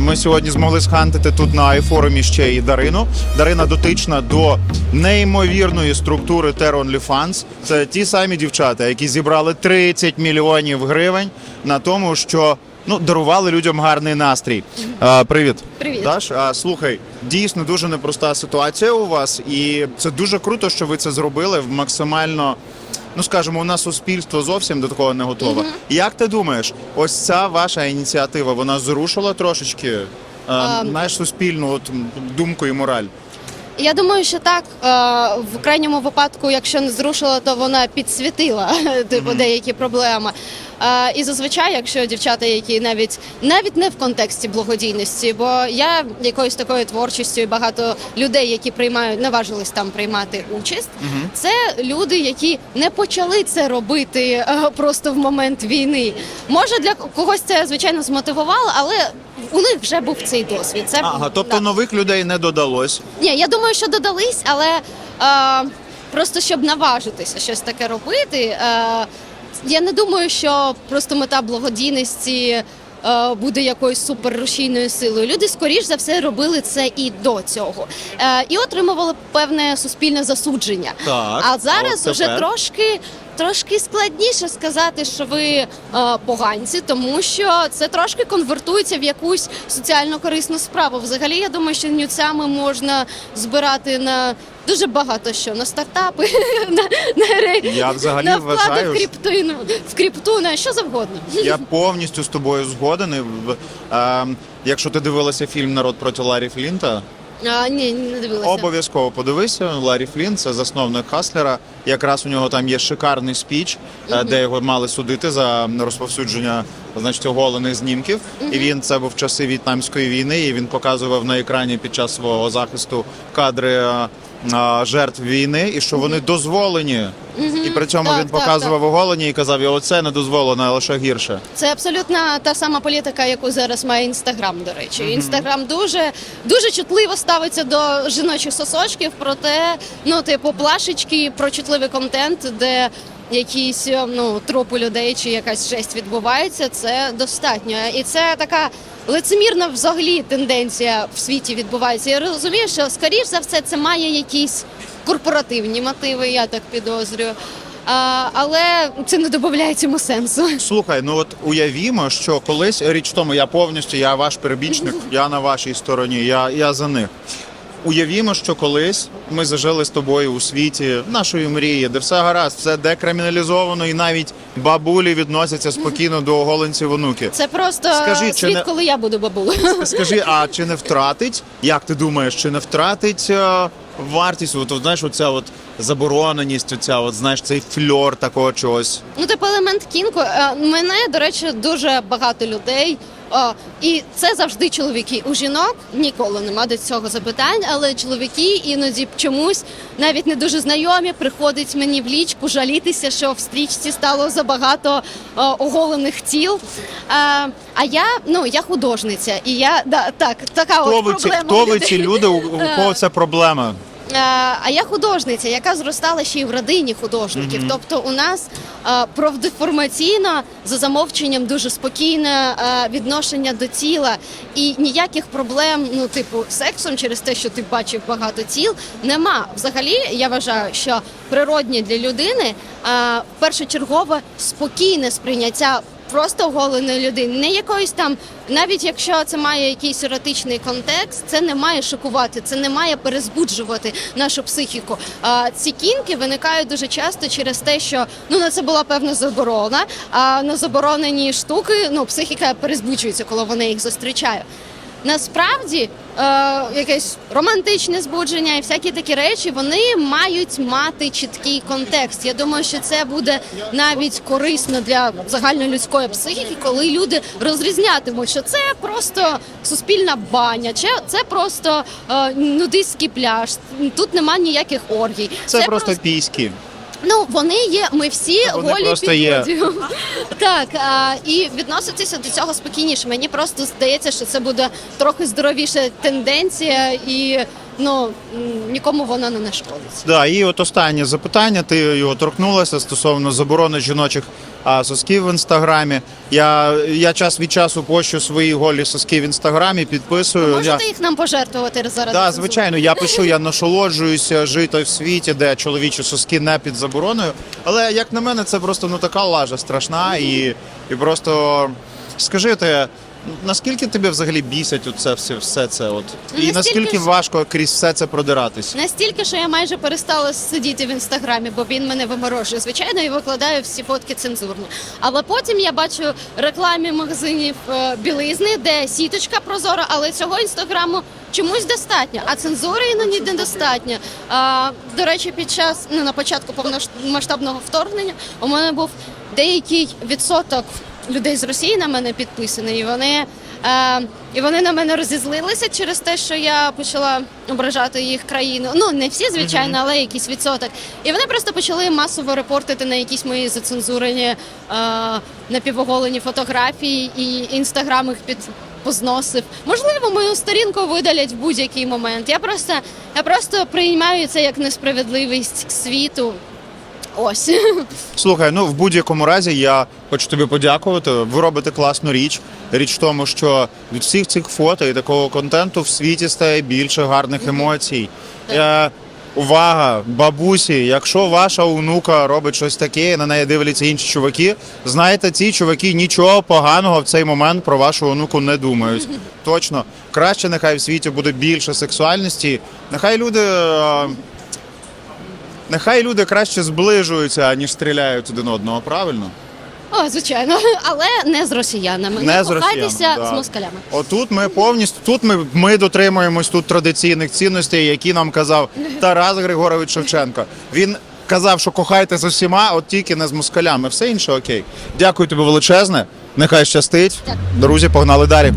Ми сьогодні змогли схантити тут на айфорумі ще і Дарину. Дарина дотична до неймовірної структури Terra OnlyFans. Це ті самі дівчата, які зібрали 30 мільйонів гривень на тому, що ну дарували людям гарний настрій. Е, привіт. Привіт. Даш, а, слухай, дійсно дуже непроста ситуація у вас, і це дуже круто, що ви це зробили в максимально. Ну, скажімо, у нас суспільство зовсім до такого не готове. Як ти думаєш, ось ця ваша ініціатива вона зрушила трошечки е, А, наш суспільну от, м, думку і мораль? Я думаю, що так е, в крайньому випадку, якщо не зрушила, то вона підсвітила типу деякі проблеми. Е, І зазвичай, якщо дівчата, які навіть навіть не в контексті благодійності, бо я якоюсь такою творчістю і багато людей, які приймають, наважились там приймати участь. Це люди, які не почали це робити е, просто в момент війни. Може для когось це звичайно змотивувало, але у них вже був цей досвід. Це Ага, тобто да. нових людей не додалось. Ні, я думаю, що додались, але е, просто щоб наважитися щось таке робити. Е, я не думаю, що просто мета благодійності. е, Буде якоюсь суперрушійною силою. Люди, скоріш за все, робили це і до цього, е, і отримували певне суспільне засудження. Так, а зараз от вже тепер? трошки. Трошки складніше сказати, що ви е, поганці, тому що це трошки конвертується в якусь соціально корисну справу. Взагалі, я думаю, що нюцями можна збирати на дуже багато що на стартапи, на, на, Я взагалі на вклади вважаю, в криптину, в крипту, на що завгодно. Я повністю з тобою згоден. В- Е, якщо ти дивилася фільм Народ проти Ларі Флінта, А, ні, не дивилася. Обов'язково подивися. Ларі Флін, це засновник Хаслера. Якраз у нього там є шикарний спіч, угу. де його мали судити за розповсюдження значить, оголених знімків. І він це був в часи В'єтнамської війни. І він показував на екрані під час свого захисту кадри е, жертв війни, і що вони дозволені. І при цьому Так, він так, показував оголені і казав, і оце не дозволено, а лише гірше. Це абсолютно та сама політика, яку зараз має інстаграм. До речі, інстаграм дуже дуже чутливо ставиться до жіночих сосочків. Проте, ну типу, плашечки про чутливий контент, де якісь ну тропи людей чи якась жесть відбувається. Це достатньо, і це така. Лицемірна взагалі тенденція в світі відбувається. Я розумію, що скоріш за все це має якісь корпоративні мотиви, я так підозрюю. А, але це не додає цьому сенсу. Слухай, ну от уявімо, що колись річ в тому, я повністю, я ваш перебічник, я на вашій стороні, я, я за них. Уявімо, що колись ми зажили з тобою у світі нашої мрії, де все гаразд, все декриміналізовано, і навіть бабулі відносяться спокійно до оголенців онуки. Це просто Скажи, світ, не- коли я буду бабулею. Скажи, а чи не втратить? Як ти думаєш, чи не втратить е, вартість? От, от знаєш, оця от забороненість, оця от знаєш, цей фльор такого чогось. Ну, типу елемент кінку. Е, Мене, до речі, дуже багато людей. О, і це завжди чоловіки. У жінок ніколи нема до цього запитань, але чоловіки іноді чомусь навіть не дуже знайомі, приходять мені в лічку жалітися, що в стрічці стало забагато о, оголених тіл. Е, а я ну я художниця, і я да так така Хто от ви ці, хто ви ці люди, у кого це проблема? Е, А я художниця, яка зростала ще й в родині художників. Тобто, у нас е, профдеформаційно за замовченням дуже спокійне е, відношення до тіла і ніяких проблем, ну типу сексом, через те, що ти бачив багато тіл, нема. Взагалі, я вважаю, що природні для людини першочергове спокійне сприйняття. Просто оголеної людини, не якоїсь там, навіть якщо це має якийсь еротичний контекст, це не має шокувати, це не має перезбуджувати нашу психіку. А ці кінки виникають дуже часто через те, що ну на це була певна заборона. А на заборонені штуки ну психіка перезбуджується, коли вона їх зустрічає. Насправді е, якесь романтичне збудження і всякі такі речі вони мають мати чіткий контекст. Я думаю, що це буде навіть корисно для загальнолюдської психіки, коли люди розрізнятимуть, що це просто суспільна баня, чи це просто е, нудистський пляж. Тут нема ніяких оргій. Це, просто піськи. Ну, вони є, ми всі Вони голі просто під є. Так, а, і відноситися до цього спокійніше. Мені просто здається, що це буде трохи здоровіша тенденція, і ну нікому воно не нашкодить. Да, і от останнє запитання. Ти його торкнулася стосовно заборони жіночих а, сосків в інстаграмі. Я, я час від часу пощу свої голі соски в інстаграмі, підписую. Я... Можете їх нам пожертвувати заради Да, звичайно, я пишу, я насолоджуюся жити в світі, де чоловічі соски не під забороною. Але як на мене, це просто ну така лажа страшна і, і просто скажи ти. Наскільки тебе взагалі бісять оце все, все це? От і Настільки наскільки важко крізь все це продиратись? Настільки, що я майже перестала сидіти в інстаграмі, бо він мене виморожує, звичайно, і викладаю всі фотки цензурні. Але потім я бачу рекламі магазинів е, білизни, де сіточка прозора, але цього інстаграму чомусь достатньо, а цензури іноді недостатньо. А, до речі, під час ну, на початку повномасштабного вторгнення у мене був деякий відсоток людей з Росії на мене підписаний, і вони. Е, і вони на мене розізлилися через те, що я почала ображати їх країну. Ну не всі, звичайно, але якийсь відсоток. І вони просто почали масово репортити на якісь мої зацензурені е, напівоголені фотографії, і інстаграм їх під позносив. Можливо, мою сторінку видалять в будь-який момент. Я просто, я просто приймаю це як несправедливість світу. Ось. Слухай, ну в будь-якому разі я хочу тобі подякувати. Ви робите класну річ. Річ в тому, що від всіх цих фото і такого контенту в світі стає більше гарних емоцій. Е, увага, бабусі, якщо ваша онука робить щось таке, і на неї дивляться інші чуваки, знайте, ці чуваки нічого поганого в цей момент про вашу онуку не думають. Точно, краще нехай в світі буде більше сексуальності. Нехай люди. е, Нехай люди краще зближуються, ніж стріляють один одного, правильно? О, звичайно, але не з росіянами. Не, з кохайтеся росіянами, да. з москалями. Отут ми повністю тут ми, ми дотримуємось тут традиційних цінностей, які нам казав Тарас Григорович Шевченко. Він казав, що кохайте з усіма, от тільки не з москалями. Все інше окей. Дякую тобі величезне. Нехай щастить. Дякую. Друзі, погнали далі.